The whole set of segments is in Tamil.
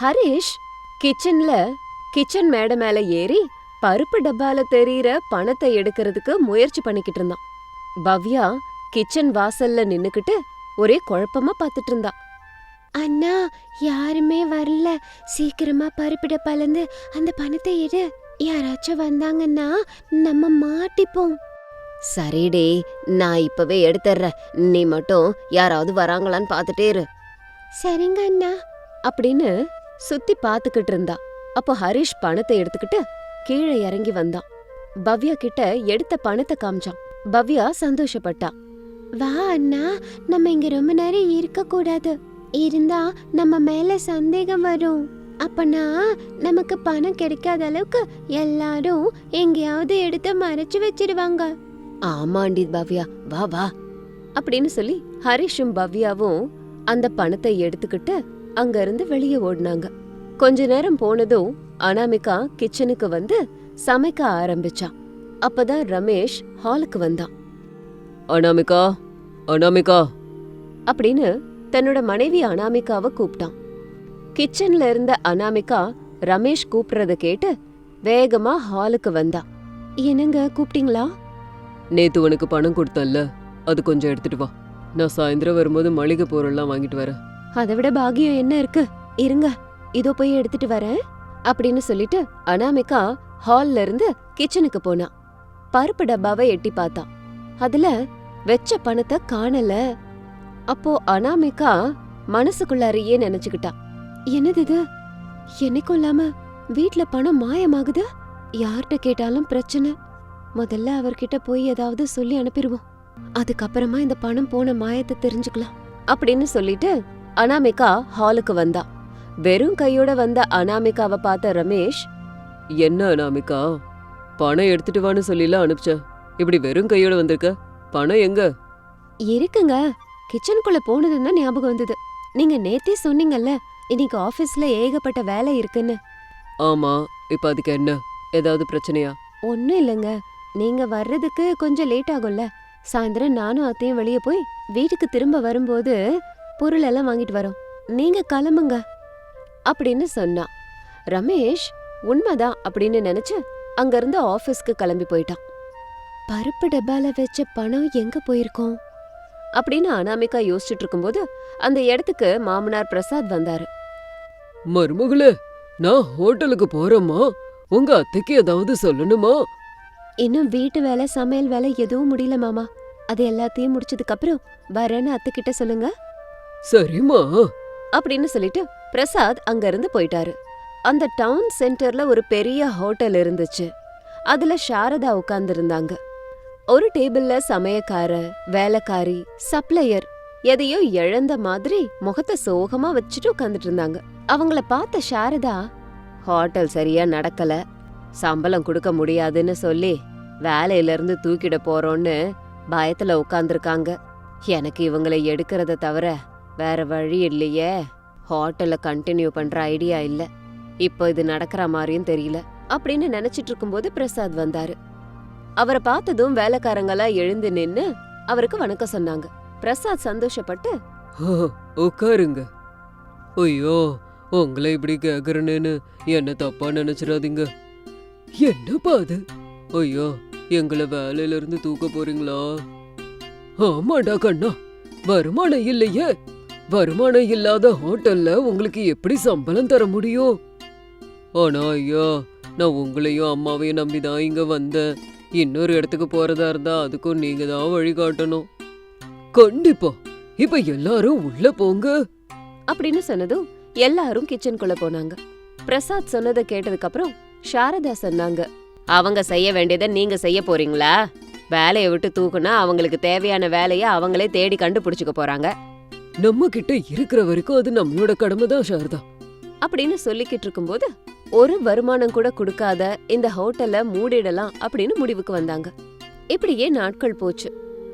ஹரிஷ் கிச்சன்ல கிச்சன் மேடை மேல ஏறி பருப்பு டப்பால தெரியிற பணத்தை எடுக்கிறதுக்கு முயற்சி பண்ணிக்கிட்டு இருந்தான். பவ்யா கிச்சன் வாசல்ல நின்னுக்கிட்டு ஒரே குழப்பமா பார்த்துட்டு இருந்தா அண்ணா யாருமே வரல. சீக்கிரமா பருப்பு டப்பாலேருந்து அந்த பணத்தை எடு. யாராச்சும் வந்தாங்கன்னா நம்ம மாட்டிப்போம். சரிடே நான் இப்பவே எடுத்துறேன் நீ மட்டும் யாராவது வராங்களான்னு பார்த்துட்டே இரு. சரிங்க அண்ணா. அப்படின்னு சுத்தி பார்த்துக்கிட்டு இருந்தா. அப்போ ஹரிஷ் பணத்தை எடுத்துக்கிட்டு கீழே இறங்கி வந்தான். பவ்யா கிட்ட எடுத்த பணத்தை காமிச்சான். பவ்யா சந்தோஷப்பட்டா. வா அண்ணா நம்ம இங்க ரொம்ப நேரம் இருக்க கூடாது இருந்தா நம்ம மேல சந்தேகம் வரும். அப்பனா நமக்கு பணம் கிடைக்காத அளவுக்கு எல்லாரும் எங்கேயாவது எடுத்து மறைச்சு வச்சிடுவாங்க ஆமாண்டி பவ்யா வா வா. அப்படின்னு சொல்லி ஹரிஷும் பவ்யாவும் அந்த பணத்தை எடுத்துக்கிட்டு அங்க இருந்து வெளியே ஓடினாங்க. கொஞ்ச நேரம் போனதும் அனாமிகா கிச்சனுக்கு வந்து சமைக்க ஆரம்பிச்சா. அப்பதான் ரமேஷ் ஹாலுக்கு வந்தான். அனாமிகா அனாமிகா. அப்படின்னு தன்னோட மனைவி அனாமிகாவை கூப்பிட்டான். கிச்சன்ல இருந்த அனாமிகா ரமேஷ் கூப்பிடுறத கேட்டு வேகமா ஹாலுக்கு வந்தா. என்னங்க கூப்பிட்டீங்களா? நேத்து உனக்கு பணம் கொடுத்தல்ல அது கொஞ்சம் எடுத்துட்டு வா. நான் சாயந்தரம் வரும்போது மளிகை பொருள்லாம் வாங்கிட்டு வரேன். அதை விட பாக்கியம் என்ன இருக்கு? இருங்க இதோ போய் எடுத்துட்டு வரேன் அப்படின்னு சொல்லிட்டு அனாமிகா ஹால்ல இருந்து கிச்சனுக்கு போனா. பருப்பு டப்பாவை எட்டி பார்த்தா. அதுல வெச்ச பணத்தை காணல. அப்போ அனாமிகா மனசுக்குள்ளாரையே நினைச்சுக்கிட்டா. என்னது இது? என்னைக்கும் இல்லாம வீட்ல பணம் மாயமாகுது? யார்கிட்ட கேட்டாலும் பிரச்சனை. முதல்ல அவர்கிட்ட போய் ஏதாவது சொல்லி அனுப்பிடுவோம். அதுக்கப்புறமா இந்த பணம் போன மாயத்தை தெரிஞ்சுக்கலாம் அப்படின்னு சொல்லிட்டு அனாமிகா ஹாலுக்கு வந்தா. வெறும் கையோட வந்த அனாமிகாவை பார்த்த ரமேஷ் என்ன அனாமிகா? பணம் எடுத்துட்டு வான்னு சொல்லிலாம் அனுப்பிச்ச இப்படி வெறும் கையோட வந்திருக்க? பணம் எங்க? இருக்குங்க. கிச்சனுக்குள்ள போனதுன்னு தான் ஞாபகம் வந்தது. நீங்க நேத்தே சொன்னீங்கல்ல இன்னைக்கு ஆபீஸ்ல ஏகப்பட்ட வேலை இருக்குன்னு. ஆமா இப்ப அதுக்கு என்ன? ஏதாவது பிரச்சனையா? ஒன்னும் இல்லைங்க. நீங்க வர்றதுக்கு கொஞ்சம் லேட் ஆகும்ல. சாயந்தரம் நானும் அத்தையும் வெளியே போய் வீட்டுக்கு திரும்ப வரும்போது பொருள் எல்லாம் வாங்கிட்டு வரோம். நீங்க கிளம்புங்க. அப்படின்னு சொன்னா. ரமேஷ் உண்மைதான் அப்படின்னு நினைச்சு அங்கிருந்து ஆபீஸ்க்கு கிளம்பி போயிட்டான். பருப்பு டப்பால வச்ச பணம் எங்க போயிருக்கோம்? அப்படின்னு அனாமிகா யோசிச்சுட்டு இருக்கும்போது அந்த இடத்துக்கு மாமனார் பிரசாத் வந்தாரு. மருமகளே நான் ஹோட்டலுக்கு போறேம்மா. உங்க அத்தைக்கு ஏதாவது சொல்லணுமா? இன்னும் வீட்டு வேலை சமையல் வேலை எதுவும் முடியல மாமா. அது எல்லாத்தையும் முடிச்சதுக்கு அப்புறம் வரேன்னு அத்தை கிட்ட சொல்லுங்க. சரிம்மா. அப்படின்னு சொல்லிட்டு பிரசாத் அங்க இருந்து போயிட்டாரு. அந்த டவுன் சென்டர்ல ஒரு பெரிய ஹோட்டல் இருந்துச்சு. அதுல சாரதா உட்கார்ந்துருந்தாங்க. ஒரு டேபிள்ல சமயக்கார வேலைக்காரி சப்ளையர் எதையோ இழந்த மாதிரி முகத்தை சோகமா வச்சுட்டு உட்காந்துட்டு இருந்தாங்க அவங்கள பார்த்த சாரதா ஹோட்டல் சரியா நடக்கல. சம்பளம் கொடுக்க முடியாதுன்னு சொல்லி வேலையில இருந்து தூக்கிட போறோம்னு பயத்துல உட்காந்துருக்காங்க எனக்கு இவங்களை எடுக்கிறத தவிர வேற வழி இல்லையே. ஹோட்டலில் கண்டினியூ பண்ற ஐடியா இல்ல. இப்போ இது நடக்கிற மாதிரியும் தெரியல. அப்படின்னு நினைச்சிட்டு இருக்கும்போது பிரசாத் வந்தாரு. அவரை பார்த்ததும் வேலைக்காரங்களா எழுந்து நின்னு அவருக்கு வணக்கம் சொன்னாங்க. பிரசாத் சந்தோஷப்பட்டு உட்காருங்க. ஐயோ உங்களை இப்படி கேக்குறேன்னு என்ன தப்பா நினைச்சிடாதீங்க. என்னப்பா அது? ஐயோ எங்களை வேலையில இருந்து தூக்க போறீங்களா? ஆமாடா கண்ணா வருமானம் இல்லையே. வருமானம் இல்லாத ஹோட்டல்ல உங்களுக்கு எப்படி சம்பளம் தர முடியும்? ஆனா ஐயா நான் உங்களையும் அம்மாவையும் நம்பிதான் இங்க வந்தேன். இன்னொரு இடத்துக்கு போறதா இருந்தா அதுக்கும் நீங்க தான் வழிகாட்டணும் கண்டிப்பா. இப்ப எல்லாரும் உள்ள போங்க. அப்படின்னு சொன்னதும் எல்லாரும் கிச்சனுக்குள்ள போனாங்க. பிரசாத் சொன்னதை கேட்டதுக்கு அப்புறம் சாரதா சொன்னாங்க. அவங்க செய்ய வேண்டியதை நீங்க செய்ய போறீங்களா? வேலையை விட்டு தூக்குனா அவங்களுக்கு தேவையான வேலையை அவங்களே தேடி கண்டுபிடிச்சுக்க போறாங்க. நம்ம கிட்ட இருக்கிற வரைக்கும் அது நம்மளோட கடமை தான் சாரதா. அப்படின்னு சொல்லிக்கிட்டு இருக்கும்போது ஒரு வருமானம் கூட கொடுக்காத இந்த ஹோட்டலை மூடிடலாம் அப்படின்னு முடிவுக்கு வந்தாங்க. இப்படியே நாட்கள் போச்சு.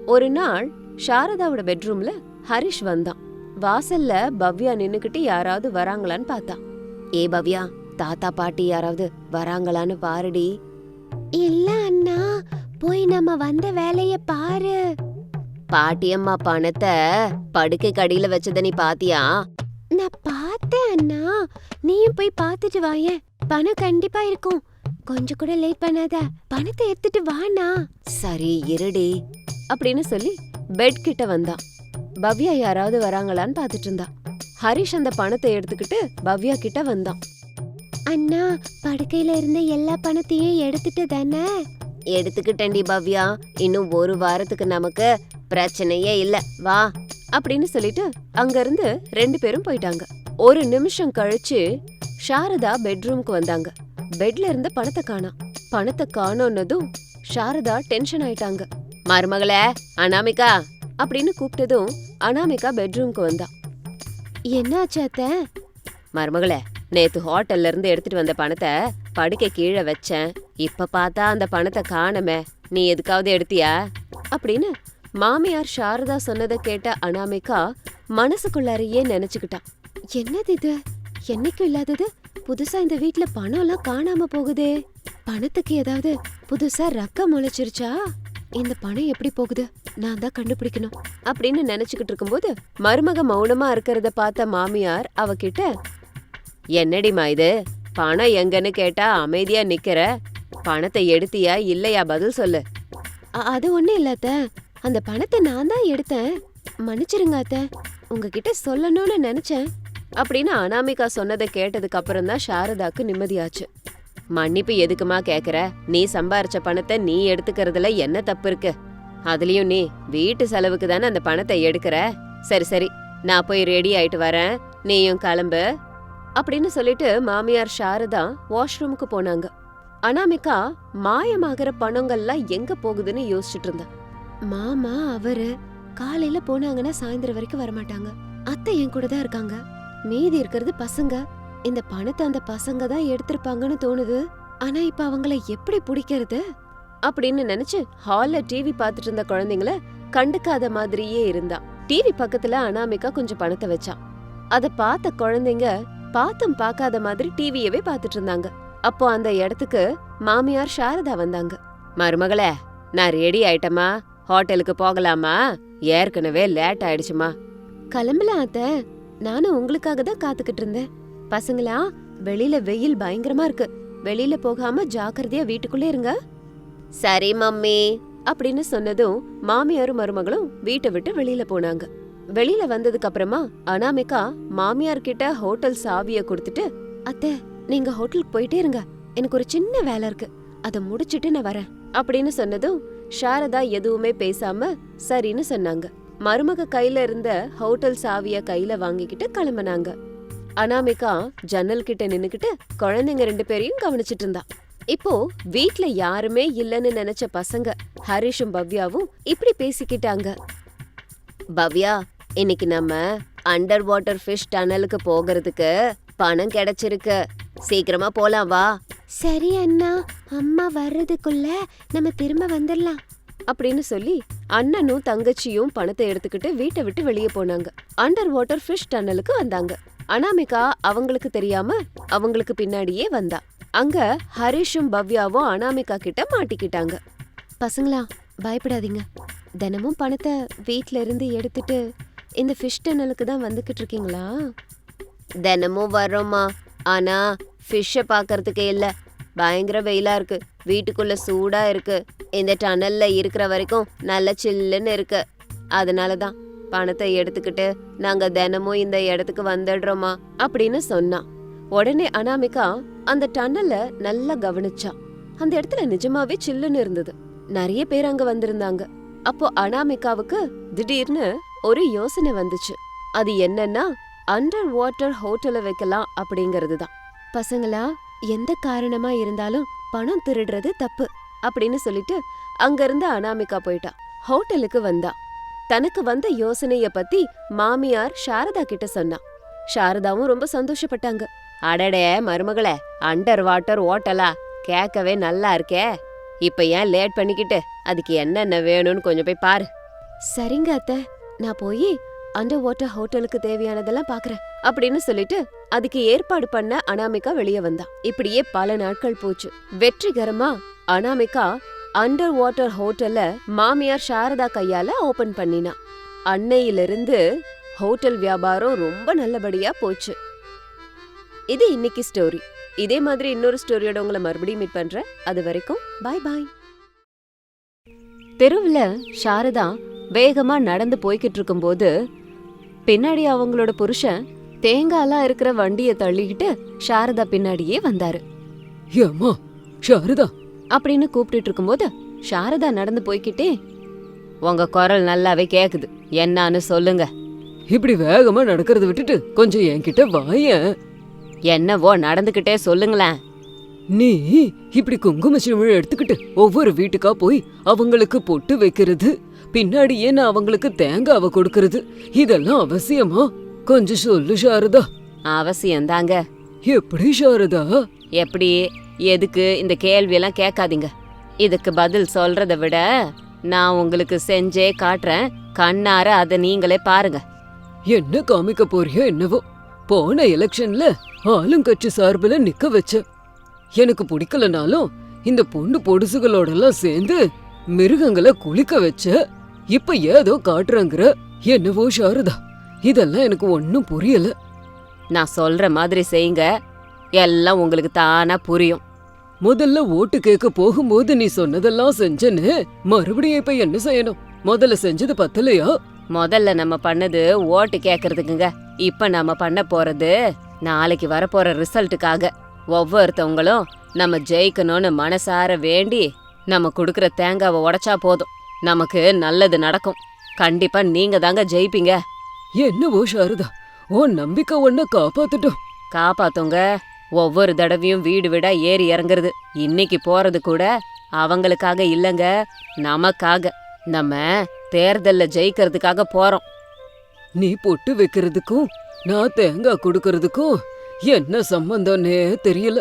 ஒரு நாள் சாரதாவோட பெட்ரூம்ல ஹரிஷ் வந்தான். வாசல்ல பவ்யா நின்னுக்கிட்டு யாராவது வராங்களான்னு பார்த்தா ஏ பவ்யா தாத்தா பாட்டி யாராவது வராங்களான்னு பாருடி. இல்ல அண்ணா போய் நம்ம வந்த வேலைய பாரு. பாட்டியம்மா பணத்தை படுக்கை கடியில வச்சத நீ பாத்தியா? நான் பார்த்தேன் அண்ணா. நீயும் போய் பார்த்துட்டு வாயேன். பணம் கண்டிப்பா இருக்கும். கொஞ்சம் கூட லேட் பண்ணாத. பணத்தை எடுத்துட்டு வாண்ணா சரி இருடி. அப்படின்னு சொல்லி பெட் கிட்ட வந்தான் பவ்யா யாராவது வராங்களான்னு பார்த்துட்டு இருந்தா. ஹரிஷ் அந்த பணத்தை எடுத்துக்கிட்டு பவ்யா கிட்ட வந்தான் அண்ணா படுக்கையில இருந்த எல்லா பணத்தையும் எடுத்துட்டு தானே? எடுத்துக்கிட்டேன்டி பவ்யா. இன்னும் ஒரு வாரத்துக்கு நமக்கு பிரச்சனையே இல்ல வா. அப்படின்னு சொல்லிட்டு அங்க இருந்து ரெண்டு பேரும் போயிட்டாங்க. ஒரு நிமிஷம் கழிச்சு சாரதா பெட்ரூம்க்கு வந்தாங்க. பெட்ல இருந்த பணத்தை காணாம் பணத்தை காணோன்னதும் சாரதா டென்ஷன் ஆயிட்டாங்க. மருமகளே அனாமிகா அப்படின்னு கூப்பிட்டதும் அனாமிகா பெட்ரூம்க்கு வந்தா. என்னாச்சு அத்த? மருமகளே நேத்து ஹோட்டல்ல இருந்து எடுத்துட்டு வந்த பணத்தை படுக்கை கீழே வச்சேன். இப்ப பார்த்தா அந்த பணத்தை காணமே. நீ எதுக்காவது எடுத்தியா? அப்படின்னு மாமியார் சாரதா சொன்னதை கேட்ட அனாமிகா மனசுக்குள்ளாரையே நினைச்சுக்கிட்டான் என்னது இது? என்னைக்கும் இல்லாதது? புதுசா இந்த வீட்ல பணம் எல்லாம் காணாம போகுதே. பணத்துக்கு ஏதாவது புதுசா ரக்கம் முளைச்சிருச்சா? இந்த பணம் எப்படி போகுது? நான் தான் கண்டுபிடிக்கணும். அப்படின்னு நினைச்சுக்கிட்டு இருக்கும்போது மருமக மௌனமா இருக்கிறத பார்த்த மாமியார் அவகிட்ட என்னடிமா இது? பணம் எங்கன்னு கேட்டா அமைதியா நிக்கிற. பணத்தை எடுத்தியா இல்லையா பதில் சொல்லு. அது ஒண்ணு இல்ல அந்த பணத்தை நான் தான் எடுத்தேன். மன்னிச்சிருங்க அத்த. உங்ககிட்ட சொல்லணும்னு நினைச்சேன். அப்படின்னு அனாமிகா சொன்னதை கேட்டதுக்கு அப்புறம் தான் சாரதாக்கு நிம்மதியாச்சு. மன்னிப்பு எதுக்குமா கேக்குற? நீ சம்பாரிச்ச பணத்தை நீ எடுத்துக்கிறதுல என்ன தப்பு இருக்கு? அதுலயும் நீ வீட்டு செலவுக்கு தானே அந்த பணத்தை எடுக்கிற? சரி சரி. நான் போய் ரெடி ஆயிட்டு வரேன். நீயும் கிளம்பு. அப்படின்னு சொல்லிட்டு மாமியார் சாரதா வாஷ்ரூமுக்கு போனாங்க. அனாமிகா மாயமாகிற பணங்கள்லாம் எங்க போகுதுன்னு யோசிச்சுட்டு இருந்தா. மாமா அவரு காலையில போனாங்கன்னா சாயந்தரம் வரைக்கும் வரமாட்டாங்க. அத்தை என் கூட தான் இருக்காங்க. மீதி இருக்கிறது பசங்க. இந்த பணத்தை அந்த பசங்க தான் எடுத்திருப்பாங்கன்னு தோணுது. ஆனா இப்ப அவங்கள எப்படி பிடிக்கிறது? அப்படின்னு நினைச்சு ஹால்ல டிவி பார்த்துட்டு இருந்த குழந்தைங்கள கண்டுக்காத மாதிரியே இருந்தா. டிவி பக்கத்துல அனாமிகா கொஞ்சம் பணத்தை வச்சான் அத பார்த்த குழந்தைங்க பாத்தும் பார்க்காத மாதிரி டிவியவே பார்த்துட்டு இருந்தாங்க. அப்போ அந்த இடத்துக்கு மாமியார் சாரதா வந்தாங்க. மருமகளே நான் ரெடி ஆயிட்டமா ஹோட்டலுக்கு போகலாமா? ஏற்கனவே லேட் ஆயிடுச்சுமா. கிளம்பலாம் அத்த. நானும் உங்களுக்காக தான் காத்துக்கிட்டு இருந்தேன். பசங்களா வெளியில வெயில் பயங்கரமா இருக்கு. வெளியில போகாம ஜாக்கிரதையா வீட்டுக்குள்ளே இருங்க. சரி மம்மி. அப்படின்னு சொன்னதும் மாமியாரும் மருமகளும் வீட்டை விட்டு வெளியில போனாங்க. வெளியில வந்ததுக்கு அப்புறமா அனாமிகா மாமியார் கிட்ட ஹோட்டல் சாவிய கொடுத்துட்டு அத்தை நீங்க ஹோட்டலுக்கு போயிட்டே இருங்க. எனக்கு ஒரு சின்ன வேலை இருக்கு. அத முடிச்சிட்டு நான் வரேன். அப்படின்னு சொன்னதும் சாரதா எதுவுமே பேசாம சரின்னு சொன்னாங்க. மருமக கையில இருந்த ஹோட்டல் சாவிய கையில வாங்கிக்கிட்டு கிளம்புனாங்க. அனாமிகா ஜன்னல் கிட்ட நின்னுக்கிட்டு குழந்தைங்க ரெண்டு பேரையும் கவனிச்சிட்டு இருந்தா. இப்போ வீட்ல யாருமே இல்லைன்னு நினைச்ச பசங்க ஹரிஷும் பவ்யாவும் இப்படி பேசிக்கிட்டாங்க. பவ்யா இன்னைக்கு நம்ம அண்டர் வாட்டர் ஃபிஷ் டனலுக்கு போகிறதுக்கு பணம் கிடைச்சிருக்கு. சீக்கிரமா போலாம் வா. சரி அண்ணா. அம்மா வர்றதுக்குள்ள நம்ம திரும்ப வந்துடலாம் அப்படின்னு சொல்லி அண்ணனும் தங்கச்சியும் பணத்தை எடுத்துக்கிட்டு வீட்டை விட்டு வெளியே போனாங்க. அண்டர் வாட்டர் ஃபிஷ் டன்னலுக்கு வந்தாங்க. அனாமிகா அவங்களுக்கு தெரியாம அவங்களுக்கு பின்னாடியே வந்தா. அங்க ஹரிஷும் பவ்யாவும் அனாமிகா கிட்ட மாட்டிக்கிட்டாங்க. பசங்களா பயப்படாதீங்க. தினமும் பணத்தை வீட்ல இருந்து எடுத்துட்டு இந்த ஃபிஷ் டன்னலுக்கு தான் வந்துகிட்டு இருக்கீங்களா? தினமும் வர்றோம்மா. ஆனா ஃபிஷ்ஷை பார்க்கறதுக்கே இல்லை. பயங்கர வெயிலா இருக்கு. வீட்டுக்குள்ள சூடா இருக்கு. இந்த டனல்ல இருக்கிற வரைக்கும் நல்ல சில்லுன்னு இருக்கு. அதனால தான் பணத்தை எடுத்துக்கிட்டு நாங்க தினமும் இந்த இடத்துக்கு வந்துடுறோமா அப்படின்னு சொன்னான் உடனே அனாமிகா அந்த டன்னல்ல நல்லா கவனிச்சா. அந்த இடத்துல நிஜமாவே சில்லுன்னு இருந்தது. நிறைய பேர் அங்க வந்திருந்தாங்க. அப்போ அனாமிகாவுக்கு திடீர்னு ஒரு யோசனை வந்துச்சு. அது என்னன்னா அண்டர் வாட்டர் ஹோட்டலை வைக்கலாம் அப்படிங்கிறது தான் பசங்களா எந்த காரணமா இருந்தாலும் பணம் திருடுறது தப்பு அப்படின்னு சொல்லிட்டு அங்கிருந்து அனாமிகா போயிட்டா. ஹோட்டலுக்கு வந்தா. தனக்கு வந்த யோசனைய பத்தி மாமியார் சாரதா கிட்ட சொன்னா. சாரதாவும் ரொம்ப சந்தோஷப்பட்டாங்க. அடடே மருமகளே அண்டர் வாட்டர் ஓட்டலா கேட்கவே நல்லா இருக்கே. இப்ப ஏன் லேட் பண்ணிக்கிட்டு? அதுக்கு என்னென்ன வேணும்னு கொஞ்சம் போய் பாரு. சரிங்க அத்தை. நான் போய் அண்டர் வாட்டர் ஹோட்டலுக்கு தேவையானதெல்லாம் பாக்குறேன் அப்படின்னு சொல்லிட்டு அதுக்கு ஏற்பாடு பண்ண அனாமிகா வெளியே வந்தா. இப்படியே பல நாட்கள் போச்சு. வெற்றிகரமா அனாமிகா அண்டர் வாட்டர் ஹோட்டல்ல மாமியார் சாரதா கையால ஓபன் பண்ணினா. அன்னையிலிருந்து ஹோட்டல் வியாபாரம் ரொம்ப நல்லபடியா போச்சு. இது இன்னைக்கு ஸ்டோரி இதே மாதிரி இன்னொரு ஸ்டோரியோட உங்களை மறுபடியும் மீட் பண்றேன். அது வரைக்கும் பாய் பாய் தெருவுல சாரதா வேகமா நடந்து போய்கிட்டு இருக்கும்போது பின்னாடி அவங்களோட புருஷன் தேங்காய்லாம் இருக்கிற வண்டியை தள்ளிக்கிட்டு சாரதா பின்னாடியே வந்தாரு. ஏம்மா சாரதா? அப்படின்னு கூப்பிட்டுட்டு இருக்கும்போது சாரதா நடந்து போய்கிட்டே உங்க குரல் நல்லாவே கேக்குது. என்னான்னு சொல்லுங்க. இப்படி வேகமா நடக்கிறத விட்டுட்டு கொஞ்சம் என்கிட்ட வாயேன். என்னவோ நடந்துகிட்டே சொல்லுங்களேன். நீ இப்படி குங்கும சிமிழ் எடுத்துக்கிட்டு ஒவ்வொரு வீட்டுக்கா போய் அவங்களுக்கு பொட்டு வைக்கிறது? பின்னாடியே நான் அவங்களுக்கு தேங்காவை கொடுக்கறது. இதெல்லாம் அவசியமா? கொஞ்சம் சொல்லு சாரதா. அவசியம்தாங்க. எப்படி சாரதா? எப்படி? எதுக்கு? இந்த கேள்வியெல்லாம் கேட்காதீங்க. இதுக்கு பதில் சொல்றத விட நான் உங்களுக்கு செஞ்சே காட்டுறேன். கண்ணார அதை நீங்களே பாருங்க. என்ன காமிக்க போறியோ என்னவோ. போன எலெக்ஷன்ல ஆளுங்கட்சி சார்பில் நிக்க வச்ச எனக்கு பிடிக்கலனாலும் இந்த பொண்ணு பொடுசுகளோடலாம் சேர்ந்து மிருகங்களை குளிக்க வச்ச இப்ப ஏதோ காட்டுறாங்கிற. என்னவோ சாரதா. இதெல்லாம் எனக்கு ஒன்னும் புரியல. நான் சொல்ற மாதிரி செய்யுங்க. எல்லாம் உங்களுக்கு தானா புரியும். முதல்ல ஓட்டு கேட்க போகும்போது நீ சொன்னதெல்லாம் செஞ்சேன்னு மறுபடியும் இப்ப என்ன செய்யணும்? முதல்ல செஞ்சது பத்தலையா? முதல்ல நம்ம பண்ணது ஓட்டு கேக்குறதுக்குங்க. இப்ப நம்ம பண்ண போறது நாளைக்கு வரப்போற ரிசல்ட்டுக்காக. ஒவ்வொருத்தவங்களும் நம்ம ஜெயிக்கணும்னு மனசார வேண்டி நம்ம குடுக்கற தேங்காவை உடைச்சா போதும். நமக்கு நல்லது நடக்கும். கண்டிப்பா நீங்க தாங்க ஜெயிப்பீங்க. என்னவோ சாரதா உன் நம்பிக்கை ஒன்ன காப்பாத்துட்டோம். காப்பாத்துங்க. ஒவ்வொரு தடவையும் வீடு வீடா ஏறி இறங்குறது. இன்னைக்கு போறது கூட அவங்களுக்காக இல்லங்க நமக்காக. நம்ம தேர்தல்ல ஜெயிக்கிறதுக்காக போறோம். நீ பொட்டு வைக்கிறதுக்கும் நான் தேங்காய் கொடுக்கறதுக்கும் என்ன சம்பந்தம்னே தெரியல.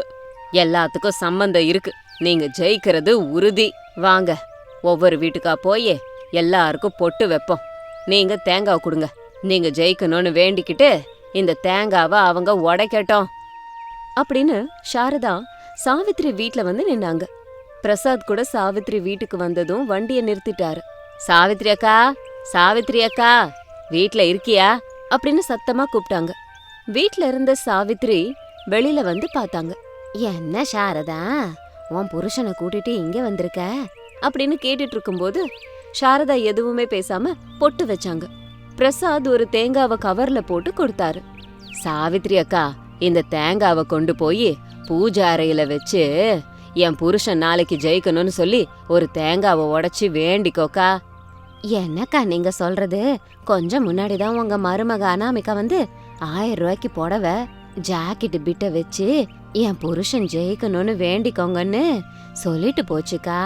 எல்லாத்துக்கும் சம்பந்தம் இருக்கு. நீங்க ஜெயிக்கிறது உறுதி. வாங்க. ஒவ்வொரு வீட்டுக்கா போய் எல்லாருக்கும் பொட்டு வைப்போம். நீங்க தேங்காய் கொடுங்க. நீங்க ஜெயிக்கணும்னு வேண்டிக்கிட்டு இந்த தேங்காவை அவங்க உடைக்கட்டும். அப்படின்னு சாரதா சாவித்ரி வீட்டில் வந்து நின்னாங்க. பிரசாத் கூட சாவித்ரி வீட்டுக்கு வந்ததும் வண்டியை நிறுத்திட்டாரு. சாவித்ரி அக்கா சாவித்ரி அக்கா வீட்ல இருக்கியா? அப்படின்னு சத்தமா கூப்பிட்டாங்க வீட்ல இருந்த சாவித்ரி வெளியில வந்து பார்த்தாங்க. என்ன சாரதா உன் புருஷனை கூட்டிட்டு இங்க வந்திருக்க? அப்படின்னு கேட்டுட்டு இருக்கும்போது சாரதா எதுவுமே பேசாம பொட்டு வச்சாங்க. பிரசாத் ஒரு தேங்காவை கவர்ல போட்டு கொடுத்தாரு. சாவித்ரி அக்கா இந்த தேங்காவை கொண்டு போய் பூஜை அறையில வச்சு என் புருஷன் நாளைக்கு ஜெயிக்கணும்னு சொல்லி ஒரு தேங்காவை உடைச்சி வேண்டிக்கோக்கா. என்னக்கா நீங்க சொல்றது? கொஞ்சம் முன்னாடி தான் உங்க மருமக அனாமிகா வந்து ஆயிரம் ரூபாய்க்கு புடவ ஜாக்கெட் பிட்ட வச்சு என் புருஷன் ஜெயிக்கணும்னு வேண்டிக்கோங்கன்னு சொல்லிட்டு போச்சுக்கா.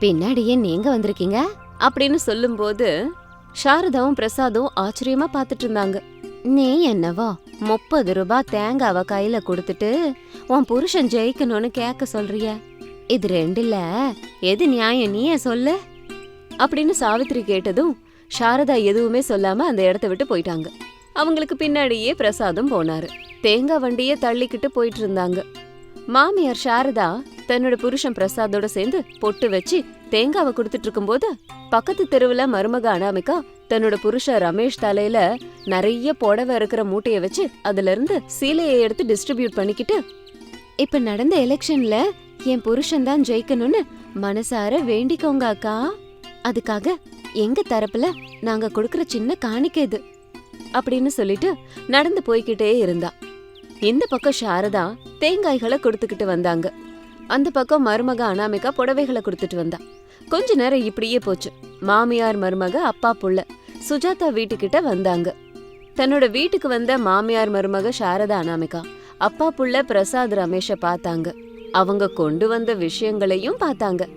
பின்னாடியே நீங்க வந்திருக்கீங்க? அப்படின்னு சொல்லும்போது சாரதாவும் பிரசாதும் ஆச்சரியமா பார்த்துட்டு இருந்தாங்க. நீ என்னவோ முப்பது ரூபாய் தேங்காவை கையில கொடுத்துட்டு உன் புருஷன் ஜெயிக்கணும்னு கேட்க சொல்றிய. இது ரெண்டுல எது நியாயம் நீயே சொல்லு. அப்படின்னு சாவித்ரி கேட்டதும் சாரதா எதுவுமே சொல்லாம அந்த இடத்த விட்டு போயிட்டாங்க. அவங்களுக்கு பின்னாடியே பிரசாதும் போனாரு. தேங்காய் வண்டிய தள்ளிக்கிட்டு போயிட்டு இருந்தாங்க. மாமியார் சாரதா தன்னோட புருஷன் பிரசாதோட சேர்ந்து பொட்டு வச்சு தேங்காவை கொடுத்துட்டு இருக்கும்போது பக்கத்து தெருவுல மருமக அனாமிகா தன்னோட புருஷ ரமேஷ் தலையில நிறைய புடவை இருக்கிற மூட்டைய வச்சு அதுல இருந்து சீலையை எடுத்து டிஸ்ட்ரிபியூட் பண்ணிக்கிட்டு இப்ப நடந்த எலெக்ஷன்ல என் புருஷன் தான் ஜெயிக்கணும்னு மனசார வேண்டிக்கோங்க அக்கா. அதுக்காக எங்க தரப்புல நாங்க கொடுக்கற சின்ன காணிக்கை இது. அப்படின்னு சொல்லிட்டு நடந்து போய்கிட்டே இருந்தா. இந்த பக்கம் சாரதா தேங்காய்களை கொடுத்துக்கிட்டு வந்தாங்க. அந்த பக்கம் மருமக அனாமிகா புடவைகளை கொடுத்துட்டு வந்தா. கொஞ்ச நேரம் இப்படியே போச்சு. மாமியார் மருமக அப்பா புள்ள சுஜாதா வீட்டுக்கிட்ட வந்தாங்க. தன்னோட வீட்டுக்கு வந்த மாமியார் மருமக சாரதா அனாமிகா அப்பா புள்ள பிரசாத் ரமேஷ பார்த்தாங்க. அவங்க கொண்டு வந்த விஷயங்களையும் பார்த்தாங்க.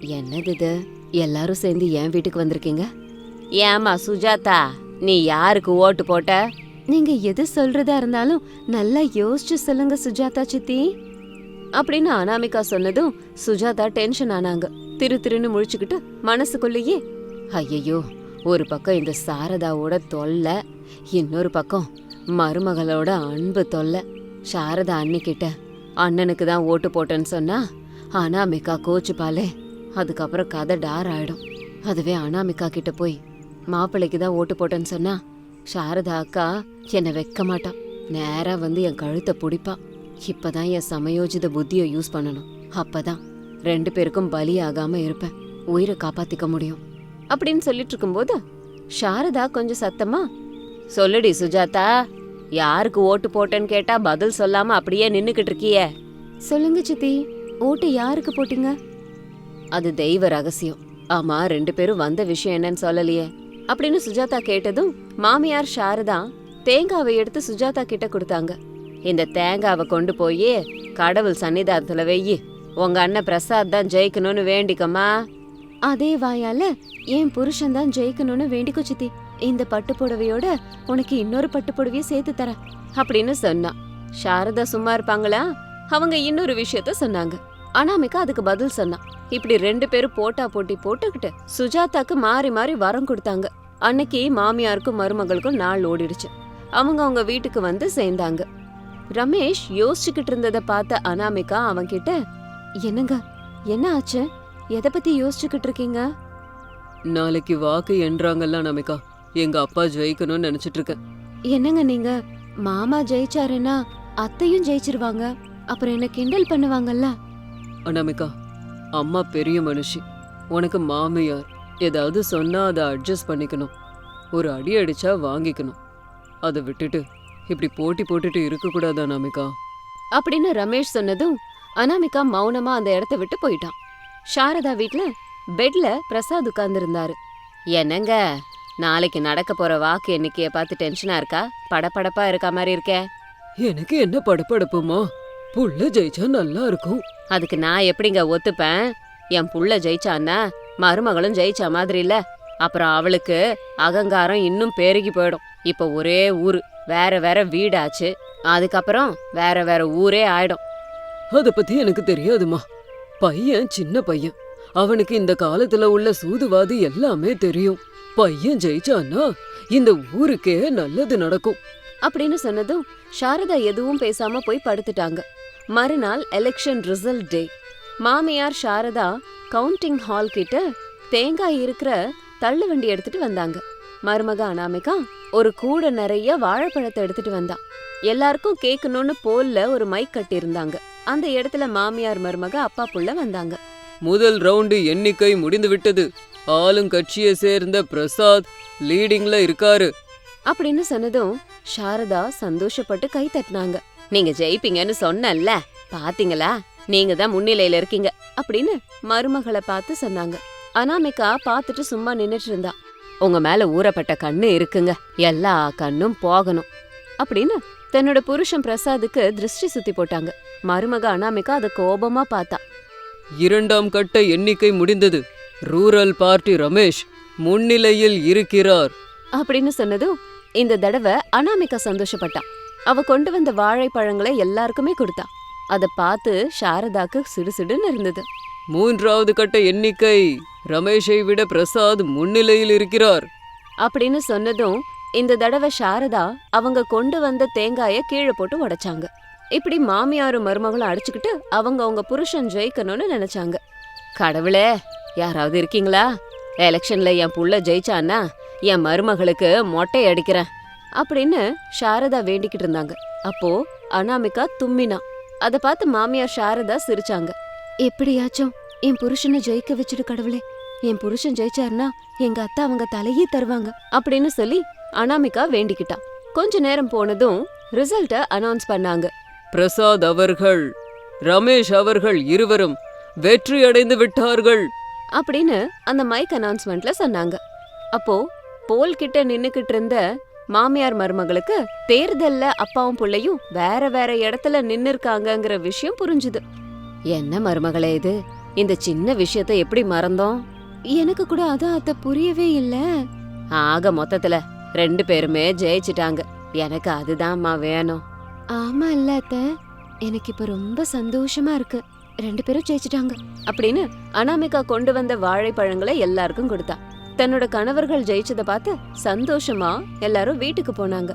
என்னது இது? எல்லாரும் சேர்ந்து என் வீட்டுக்கு வந்திருக்கீங்க? ஏமா சுஜாதா நீ யாருக்கு ஓட்டு போட்ட? நீங்க எது சொல்றதா இருந்தாலும் நல்லா யோசிச்சு சொல்லுங்க சுஜாதா சித்தி. அப்படின்னு அனாமிகா சொன்னதும் சுஜாதா டென்ஷன் ஆனாங்க. திரு திருன்னு முழிச்சுக்கிட்டு மனசுக்குள்ளேயே ஐயையோ ஒரு பக்கம் இந்த சாரதாவோட தொல்லை இன்னொரு பக்கம் மருமகளோட அன்பு தொல்லை. சாரதா அண்ணிக்கிட்ட அண்ணனுக்கு தான் ஓட்டு போட்டேன்னு சொன்னா அனாமிகா கோச்சுப்பாலே அதுக்கப்புறம் கதை டார் ஆயிடும். அதுவே அனாமிகா கிட்ட போய் மாப்பிள்ளைக்கு தான் ஓட்டு போட்டேன்னு சொன்னா சாரதா அக்கா என்னை வைக்க மாட்டான் நேரா வந்து என் கழுத்தை பிடிப்பா. இப்பதான் என் சமயோஜித புத்தியை யூஸ் பண்ணணும். அப்பதான் ரெண்டு பேருக்கும் பலியாகாம இருப்பேன். உயிரை காப்பாத்திக்க முடியும். அப்படின்னு சொல்லிட்டு இருக்கும்போது சாரதா கொஞ்சம் சத்தமா சொல்லுடி சுஜாதா யாருக்கு ஓட்டு போட்டேன்னு கேட்டா பதில் சொல்லாம அப்படியே நின்னுக்கிட்டு இருக்கியே? சொல்லுங்க சித்தி ஓட்டு யாருக்கு போட்டீங்க? அது தெய்வ ரகசியம். ஆமா ரெண்டு பேரும் வந்த விஷயம் என்னன்னு சொல்லலையே. அப்படின்னு சுஜாதா கேட்டதும் மாமியார் சாரதா தேங்காவை எடுத்து சுஜாதா கிட்ட கொடுத்தாங்க. இந்த தேங்காவை கொண்டு போய் கடவுள் சன்னிதானத்துல வெய்யி உங்க அண்ணன் பிரசாத் தான் ஜெயிக்கணும்னு வேண்டிக்கம்மா. அதே வாயால என் புருஷன் தான் ஜெயிக்கணும்னு வேண்டிக்கோ சித்தி. இந்த பட்டு புடவையோட உனக்கு இன்னொரு பட்டு புடவைய சேர்த்து தரேன். அப்படின்னு சொன்னா. சாரதா சும்மா இருப்பாங்களா? அவங்க இன்னொரு விஷயத்த சொன்னாங்க. அனாமிகா அதுக்கு பதில் சொன்னா. இப்படி ரெண்டு பேரும் போட்டா போட்டி போட்டுக்கிட்டு சுஜாதாக்கு மாறி மாறி வரம் கொடுத்தாங்க. அன்னைக்கு மாமியாருக்கும் மருமகளுக்கும் நாள் ஓடிடுச்சு. அவங்க அவங்க வீட்டுக்கு வந்து சேர்ந்தாங்க. ரமேஷ் யோசிச்சுக்கிட்டு இருந்ததை பார்த்த அனாமிகா அவன்கிட்ட என்னங்க என்ன ஆச்சு? எதை பத்தி யோசிச்சுக்கிட்டு இருக்கீங்க? நாளைக்கு வாக்கு என்றாங்கல்ல நமிகா எங்க அப்பா ஜெயிக்கணும்னு நினைச்சிட்டு இருக்கேன். என்னங்க நீங்க? மாமா ஜெயிச்சாருன்னா அத்தையும் ஜெயிச்சிருவாங்க. அப்புறம் என்ன கிண்டல் பண்ணுவாங்கல்ல? அனாமிகா அம்மா பெரிய மனுஷி. உனக்கு மாமியார் ஏதாவது சொன்னா அதை அட்ஜஸ்ட் பண்ணிக்கணும். ஒரு அடி அடிச்சா வாங்கிக்கணும். அதை விட்டுட்டு இப்படி போட்டி போட்டுட்டு இருக்கக்கூடாதா அனாமிகா. அப்படின்னு ரமேஷ் சொன்னதும் அனாமிகா மௌனமா அந்த இடத்த விட்டு போயிட்டான். சாரதா வீட்ல பெட்ல பிரசாத் உட்கார்ந்திருந்தாரு. என்னங்க நாளைக்கு நடக்க போற வாக்கு எண்ணிக்கைய பார்த்து டென்ஷனா இருக்கா? படபடப்பா இருக்க மாதிரி இருக்கே? எனக்கு என்ன படப்படப்புமா புள்ள ஜெயிச்சா நல்லா இருக்கும். அதுக்கு நான் எப்படிங்க ஒத்துப்பேன்? என் புள்ள ஜெயிச்சான்னா மருமகளும் ஜெயிச்ச மாதிரி இல்ல. அப்புறம் அவளுக்கு அகங்காரம் இன்னும் பெருகி போயிடும். இப்ப ஒரே ஊரு வேற வேற வீடாச்சு. அதுக்கப்புறம் வேற வேற ஊரே ஆயிடும். அத பத்தி எனக்கு தெரியாதுமா பையன் சின்ன பையன். அவனுக்கு இந்த காலத்துல உள்ள சூதுவாது எல்லாமே தெரியும். பையன் ஜெயிச்சான்னா இந்த ஊருக்கே நல்லது நடக்கும். அப்படின்னு சொன்னதும் சாரதா எதுவும் பேசாம போய் படுத்துட்டாங்க. மறுநாள் எலெக்ஷன் ரிசல்ட் டே மாமியார் சாரதா கவுண்டிங் ஹால் கிட்ட தேங்காய் இருக்கிற தள்ளு வண்டி எடுத்துட்டு வந்தாங்க. மருமக அனாமிகா ஒரு கூட நிறைய வாழைப்பழத்தை எடுத்துட்டு வந்தா. எல்லாருக்கும் கேட்கணும்னு போல்ல ஒரு மைக் கட்டி இருந்தாங்க அந்த இடத்துல மாமியார் மருமக அப்பா புள்ள வந்தாங்க. முதல் ரவுண்டு எண்ணிக்கை முடிந்து விட்டது. ஆளுங்கட்சியை சேர்ந்த பிரசாத் லீடிங்ல இருக்காரு. அப்படின்னு சொன்னதும் சாரதா சந்தோஷப்பட்டு கை தட்டினாங்க. நீங்க ஜெயிப்பீங்கன்னு சொன்னல்ல பாத்தீங்களா? நீங்க தான் முன்னிலையில இருக்கீங்க அப்படின்னு மருமகளை பார்த்து சொன்னாங்க. அனாமிகா பார்த்துட்டு சும்மா நின்னுட்டு இருந்தா. உங்க மேல ஊறப்பட்ட கண்ணு இருக்குங்க எல்லா கண்ணும் போகணும் அப்படின்னு தன்னோட புருஷன் பிரசாத்துக்கு திருஷ்டி சுத்தி போட்டாங்க. மருமக அனாமிகா அத கோபமா பார்த்தா. இரண்டாம் கட்ட எண்ணிக்கை முடிந்தது. ரூரல் பார்ட்டி ரமேஷ் முன்னிலையில் இருக்கிறார். அப்படின்னு சொன்னதும் இந்த தடவை அனாமிகா சந்தோஷப்பட்டா அவ கொண்டு வந்த வாழைப்பழங்களை எல்லாருக்குமே கொடுத்தா. அத பார்த்து சாரதாக்கு சிடுசிடுன்னு இருந்தது. மூன்றாவது கட்ட எண்ணிக்கை. ரமேஷை விட பிரசாத் முன்னிலையில் இருக்கிறார். அப்படின்னு சொன்னதும் இந்த தடவை சாரதா அவங்க கொண்டு வந்த தேங்காய கீழே போட்டு உடைச்சாங்க. இப்படி மாமியாரும் மருமகளும் அடிச்சுக்கிட்டு அவங்க அவங்க புருஷன் ஜெயிக்கணும்னு நினைச்சாங்க. கடவுளே யாராவது இருக்கீங்களா? எலெக்ஷன்ல என் புள்ள ஜெயிச்சான்னா என் மருமகளுக்கு மொட்டை அடிக்கிறேன் அப்படின்னு சாரதா வேண்டிக்கிட்டு இருந்தாங்க. அப்போ அனாமிகா தும்மினா. அத பார்த்து மாமியார் சாரதா சிரிச்சாங்க. எப்படியாச்சும் என் புருஷனை ஜெயிக்க வச்சுடு கடவுளே. என் புருஷன் ஜெயிச்சாருன்னா எங்க அத்தை அவங்க தலையே தருவாங்க. அப்படின்னு சொல்லி அனாமிகா வேண்டிக்கிட்டா. கொஞ்ச நேரம் போனதும் ரிசல்ட்ட அனௌன்ஸ் பண்ணாங்க. பிரசாத் அவர்கள் ரமேஷ் அவர்கள் இருவரும் வெற்றி அடைந்து விட்டார்கள். அப்படின்னு அந்த மைக் அனௌன்ஸ்மெண்ட்ல சொன்னாங்க. அப்போ போல் கிட்ட நின்னுக்கிட்டு இருந்த மாமியார் மருமகளுக்கு தேர்தல்ல அப்பாவும் புள்ளையும் வேற வேற இடத்துல நின்னு இருக்காங்கங்கிற விஷயம் புரிஞ்சுது. என்ன மருமகளே இது? இந்த சின்ன விஷயத்த எப்படி மறந்தோம்? எனக்கு கூட அதான் அத்த புரியவே இல்ல. ஆக மொத்தத்துல ரெண்டு பேருமே ஜெயிச்சிட்டாங்க. எனக்கு அதுதான்மா வேணும். ஆமா இல்ல அத்த. எனக்கு இப்ப ரொம்ப சந்தோஷமா இருக்கு. ரெண்டு பேரும் ஜெயிச்சிட்டாங்க. அப்படின்னு அனாமிகா கொண்டு வந்த வாழைப்பழங்களை எல்லாருக்கும் கொடுத்தா. தன்னோட கணவர்கள் ஜெயிச்சதை பார்த்து சந்தோஷமா எல்லாரும் வீட்டுக்கு போனாங்க.